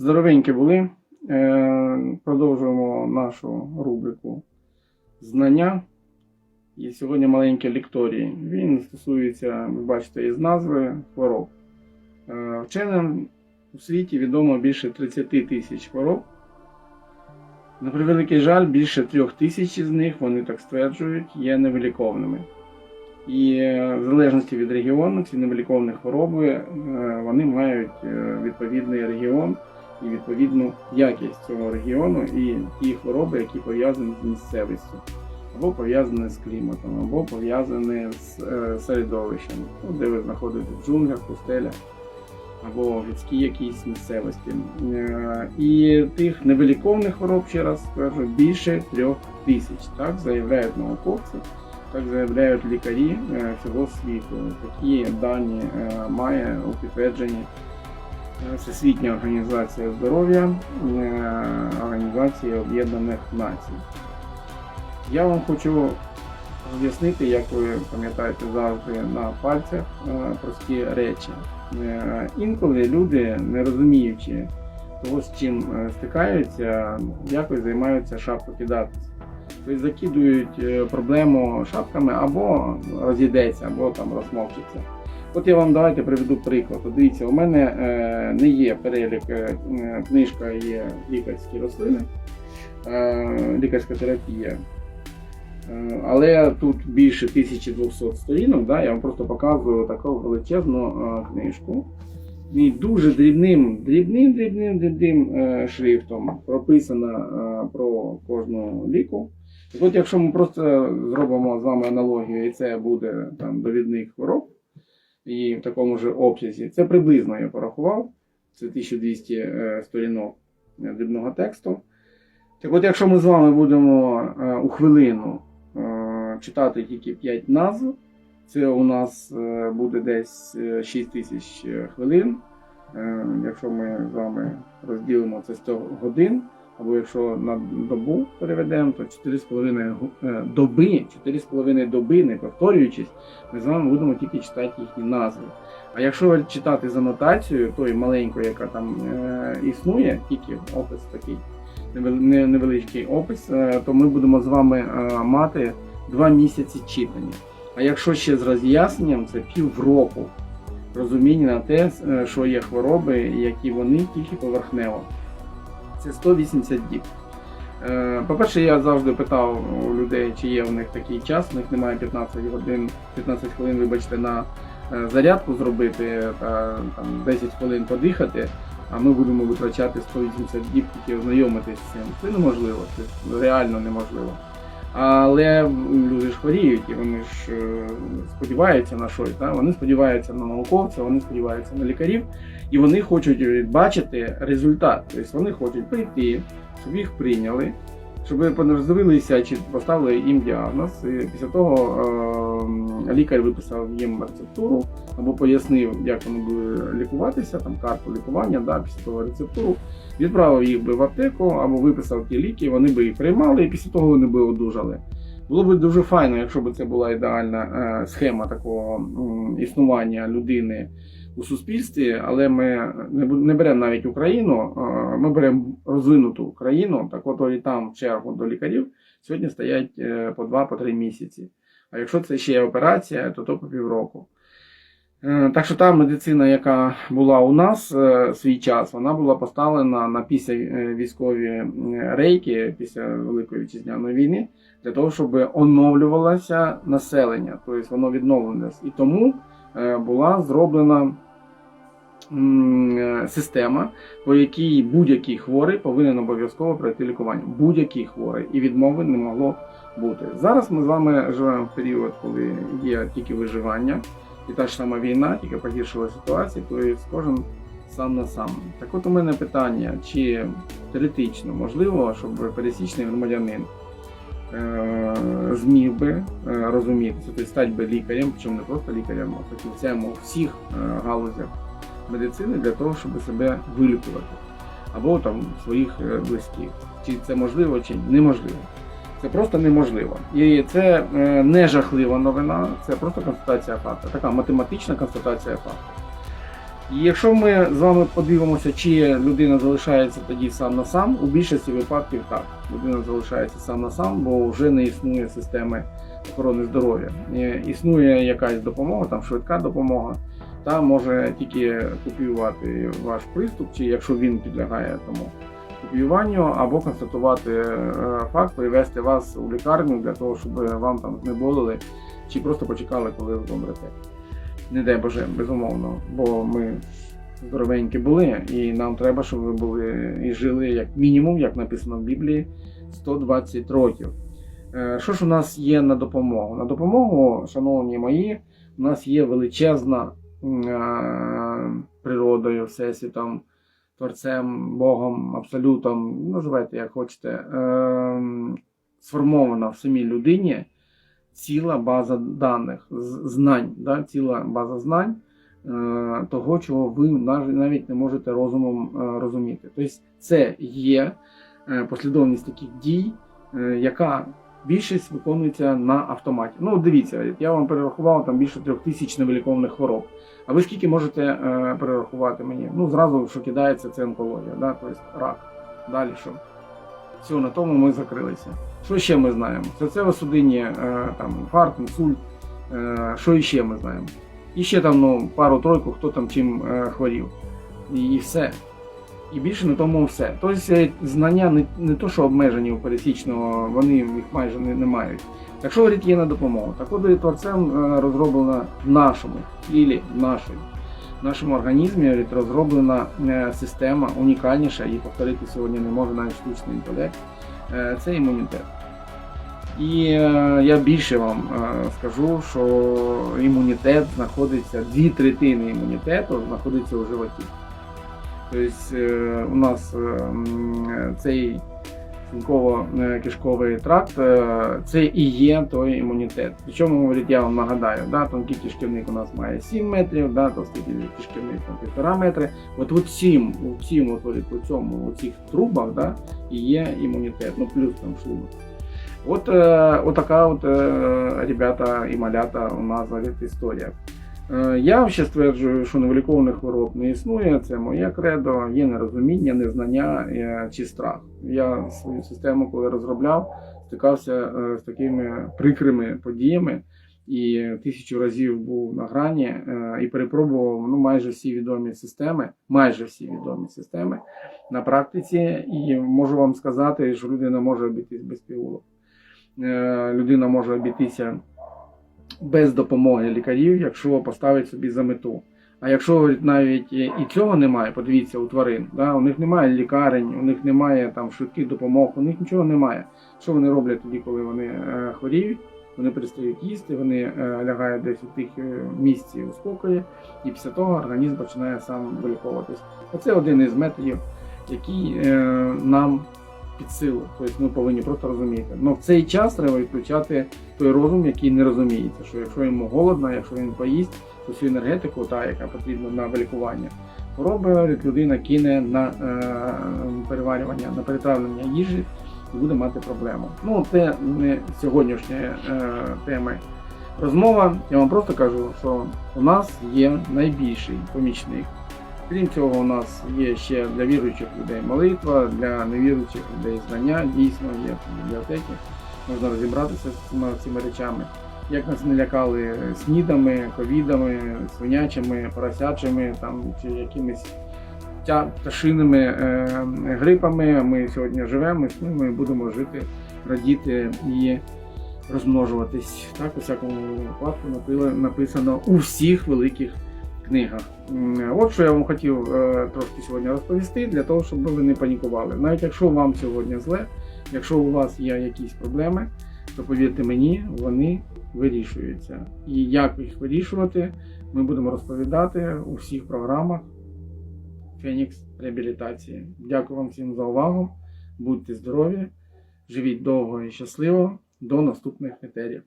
Здоровенькі були. Е, Продовжуємо нашу рубрику знання. І сьогодні маленькі лекторії. Він стосується, ви бачите, із назви хвороб. Е, Вченим у світі відомо більше 30 тисяч хвороб. На превеликий жаль, більше трьох тисяч з них, вони так стверджують, є невиліковними. І е, в залежності від регіону ці невиліковні хвороби вони мають відповідний регіон і відповідну якість цього регіону і ті хвороби, які пов'язані з місцевістю, або пов'язані з кліматом, або пов'язані з е, середовищем, ну, де ви знаходитесь в джунглях, пустелях або в гірській якійсь місцевості. Е, І тих невиліковних хвороб, ще раз скажу, більше трьох тисяч. Так заявляють науковці, так заявляють лікарі е, всього світу. Такі дані е, має у підтвердженні е, Всесвітня організація здоров'я е, Організації Об'єднаних Націй. Я вам хочу роз'яснити, як ви пам'ятаєте завжди на пальцях е, прості речі. Е, Інколи люди, не розуміючи того, з чим е, стикаються, якось займаються шапкокидатися. Тобто закидують е, проблему шапками або розійдеться, або там розмовчиться. От я вам давайте приведу приклад. Дивіться, у мене е, не є перелік, е, е, книжка є лікарські рослини, е, лікарська терапія. Е, Але тут більше 1200 сторінок, да, я вам просто показую таку величезну е, книжку. І дуже дрібним, дрібним, дрібним, дрібним е, шрифтом прописано е, про кожну ліку. Так от, якщо ми просто зробимо з вами аналогію, і це буде там довідник хвороб, і в такому ж обсязі, це приблизно я порахував. Це 1200 е, сторінок е, дрібного тексту. Так от, якщо ми з вами будемо е, у хвилину читати тільки 5 назв, це у нас буде десь е, 6 тисяч хвилин. Якщо ми з вами розділимо це 100 годин, або якщо на добу переведемо, то 4,5 е, доби, 4,5 доби, не повторюючись, ми з вами будемо тільки читати їхні назви. А якщо читати з анотацією, тою маленькою, яка там е, існує, тільки опис такий невеличкий опис, е, то ми будемо з вами е, мати два місяці читання. А якщо ще з роз'ясненням, це півроку розуміння на те, е, що є хвороби, які вони тільки поверхнево. Це 180 діб. Е, По-перше, я завжди питав у людей, чи є у них такий час, у них немає 15 годин, 15 хвилин, вибачте, на е, зарядку зробити та там, 10 хвилин подихати, а ми будемо витрачати 180 діб тільки ознайомитись з цим. Це неможливо, це реально неможливо. Але люди ж хворіють, і вони ж е, сподіваються на щось. Да? Вони сподіваються на науковця, вони сподіваються на лікарів, і вони хочуть бачити результат. Тобто вони хочуть прийти, щоб їх прийняли, щоб ви подивилися, чи поставили їм діагноз. І після того е, лікар виписав їм рецептуру або пояснив, як вони будуть лікуватися, там карту лікування, да, після того рецептуру відправив їх би в аптеку або виписав ті ліки, вони би їх приймали, і після того вони би одужали. Було б дуже файно, якщо б це була ідеальна е, схема такого існування людини у суспільстві, але ми не, беремо навіть Україну, ми беремо розвинуту країну, так от і там в чергу до лікарів сьогодні стоять е, по 2-3 місяці. А якщо це ще операція, то то по півроку. Е, Так що та медицина, яка була у нас е, свій час, вона була поставлена на після е, військові рейки після Великої вітчизняної війни для того, щоб оновлювалося населення, тобто воно відновлювалося. І тому була зроблена система, по якій будь-який хворий повинен обов'язково пройти лікування. Будь-який хворий, і відмови не могло бути. Зараз ми з вами живемо в період, коли є тільки виживання. І та ж сама війна, тільки погіршила ситуацію, то є кожен сам на сам. Так от у мене питання, чи теоретично можливо, щоб пересічний громадянин е, зміг би е, розумітися, тобто стати би лікарем, причому не просто лікарем, а фахівцем у всіх е, галузях медицини для того, щоб себе вилікувати, або там своїх е, близьких. Чи це можливо, чи неможливо. Це просто неможливо. І це е, не жахлива новина, це просто констатація факту. Така математична констатація факту. І якщо ми з вами подивимося, чи людина залишається тоді сам на сам, у більшості випадків так. Людина залишається сам на сам, бо вже не існує системи охорони здоров'я. Е, Існує якась допомога, там швидка допомога, та може тільки копіювати ваш приступ, чи якщо він підлягає тому копіюванню, або констатувати е, факт, привести вас у лікарню для того, щоб вам там знеболили, чи просто почекали, коли ви помрете. Не дай Боже, безумовно, бо ми здоровенькі були, і нам треба, щоб ви були і жили як мінімум, як написано в Біблії, 120 років. Е, Що ж у нас є на допомогу? На допомогу, шановні мої, у нас є величезна е, природою, всесвітом, творцем, Богом, абсолютом, називайте як хочете, е, сформована в самій людині ціла база даних, знань, да? ціла база знань е, того, чого ви навіть не можете розумом е, розуміти. Тобто це є е, послідовність таких дій, яка більшість виконується на автоматі. Ну, дивіться, я вам перерахував там більше трьох тисяч невиліковних хвороб. А ви скільки можете е, перерахувати мені? Ну, зразу, що кидається, це онкологія, да? тобто рак. Далі що? Все, на тому ми закрилися. Що ще ми знаємо? Серцево-судинні, е, там, інфаркт, інсульт. Е, що ще ми знаємо? І ще там ну, пару-тройку, хто там чим е, хворів. І, і все. І більше на тому все. Тобто е, знання не, не то, що обмежені у пересічного, вони їх майже не, не мають. Якщо говорить, є на допомогу, так от творцем е, розроблена в нашому тілі, в нашій, в нашому організмі говорить, розроблена е, система унікальніша, її повторити сьогодні не може навіть штучний інтелект. Це імунітет. І я більше вам скажу, що імунітет знаходиться, дві третини імунітету знаходиться у животі. Тобто е, у нас е, цей шлунково-кишковий тракт е, це і є той імунітет. Причому, я вам нагадаю, да, тонкий кишківник у нас має 7 метрів, да, товстий кишківник там 1,5 метри. От у цім, у цім, от, у цьому, у цих трубах да, і є імунітет, ну плюс там шлунок. От, от така от, ребята і малята у нас говорить, історія. Е, Я ще стверджую, що невилікованих хвороб не існує, це моє кредо, є нерозуміння, незнання е, чи страх. Я свою систему, коли розробляв, стикався е, з такими прикрими подіями і тисячу разів був на грані і перепробував ну, майже всі відомі системи, майже всі відомі системи на практиці. І можу вам сказати, що людина може обійтись без пігулок. Людина може обійтися без допомоги лікарів, якщо поставить собі за мету. А якщо навіть і цього немає, подивіться у тварин, да, у них немає лікарень, у них немає там швидких допомог, у них нічого немає. Що вони роблять тоді, коли вони е, хворіють? Вони перестають їсти, вони е, лягають десь у тих е, місці у спокої, і після того організм починає сам виліковуватись. Оце один із методів, який нам під силу. Тобто ми повинні просто розуміти. Но в цей час треба відключати той розум, який не розуміється, що якщо йому голодно, якщо він поїсть, то всю енергетику, та, яка потрібна на вилікування, хвороби людина кине на е, переварювання, на перетравлення їжі і буде мати проблему. Ну, це не сьогоднішня е, тема розмова. Я вам просто кажу, що у нас є найбільший помічник. Крім цього, у нас є ще для віруючих людей молитва, для невіруючих людей знання, дійсно є бібліотеки. Можна розібратися з цими, цими речами. Як нас не лякали снідами, ковідами, свинячими, поросячими там, чи якимись пташиними е, грипами. Ми сьогодні живемо, існуємо і будемо жити, радіти і розмножуватись. Так, у всякому випадку написано у всіх великих книгах. М, От що я вам хотів е, трошки сьогодні розповісти, для того, щоб ви не панікували. Навіть якщо вам сьогодні зле, якщо у вас є якісь проблеми, то повірте мені, вони вирішуються. І як їх вирішувати, ми будемо розповідати у всіх програмах Фенікс реабілітації. Дякую вам всім за увагу. Будьте здорові, живіть довго і щасливо. До наступних етерів.